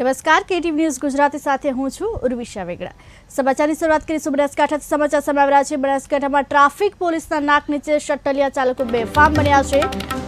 નમસ્કાર KT news Gujarati સાથે હું છું ઉર્વિશા વેગડા. સમાચારની શરૂઆત કરીશું બનાસકાંઠાથી. સમાચાર સામે આવી રહ્યા છે. બનાસકાંઠામાં ટ્રાફિક પોલીસના નાક નીચે શટલિયા ચાલકો બેફામ બન્યા છે.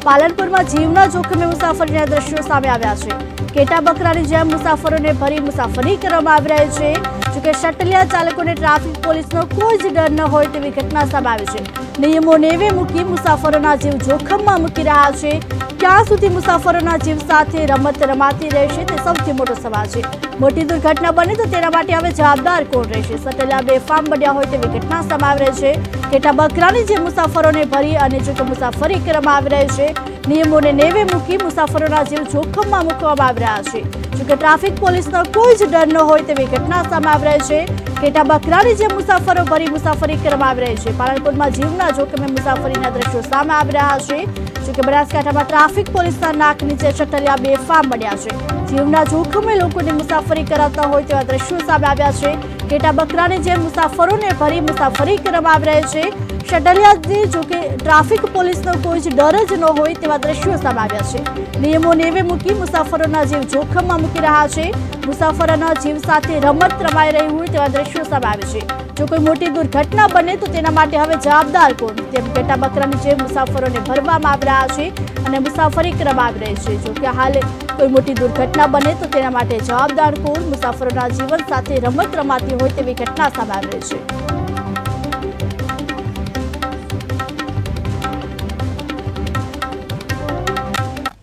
પાલનપુરમાં જીવના જોખમે મુસાફરીના દ્રશ્યો સામે આવ્યા છે. કેટા બકરાની જેમ મુસાફરોને ભરી મુસાફરી કરવામાં આવી રહી છે. જોકે શટલિયા ચાલકોને ટ્રાફિક પોલીસનો કોઈ જ ડર ન હોય તેવી ઘટના સામે આવી છે. નિયમો નેવે મૂકી મુસાફરોના જીવ જોખમમાં મૂકી રહ્યા છે. ક્યાં સુધી મુસાફરોના જીવ સાથે રમત રમાતી રહેશે તે સૌથી મોટો સવાલ છે. મોટી દુર્ઘટના બને તો તેના માટે હવે જવાબદાર કોણ રહેશે? સટેલા બેફામ બન્યા હોય તેવી ઘટના સામે આવી રહી છે. કેટલા બકરાની જે મુસાફરોને ભરી અને જો કે મુસાફરી કરવામાં આવી રહી છે નિયમોને નેવે મૂકી મુસાફરોના જીવ જોખમમાં મૂકવામાં આવી રહ્યા છે. જોકે ટ્રાફિક પોલીસનો કોઈ જ ડર ન હોય તેવી ઘટના સામે આવી રહી છે. કેટા બકરાની જે મુસાફરો ભરી મુસાફરી કરવામાં આવી રહી છે. પાલનપુરમાં જીવના જોખમે મુસાફરીના દ્રશ્યો સામે આવી રહ્યા છે. જોકે બનાસકાંઠામાં ટ્રાફિક પોલીસના નાક નીચે ચટલિયા બેફામ મળ્યા છે. જીવના જોખમે લોકોને મુસાફરી કરાવતા હોય તેવા દ્રશ્યો સામે આવ્યા છે. કેટા બકરાની જેમ મુસાફરોને ભરી મુસાફરી કરવામાં આવી રહી છે. શટલિયાથી જોકે ટ્રાફિક પોલીસનો કોઈ જ ડર જ ન હોય તેવા દ્રશ્યો સામે આવ્યા છે. નિયમો નેવે મૂકી મુસાફરોના જીવ જોખમમાં મૂકી રહ્યા છે. મુસાફરોના જીવ સાથે રમત રમાઈ રહી હોય તેવા દ્રશ્યો સામે આવે છે. જો કોઈ મોટી દુર્ઘટના બને તો તેના માટે હવે જવાબદાર કોણ? તેમ કેટા બકરાની જેમ મુસાફરોને ભરવામાં આવી રહ્યા છે અને મુસાફરી કરવામાં આવી રહી છે. જો કે હાલ કોઈ મોટી દુર્ઘટના બને તો તેના માટે જવાબદાર કોણ? મુસાફરોના જીવન સાથે રમત રમાતી હોય તેવી ઘટના સામે આવી રહી છે.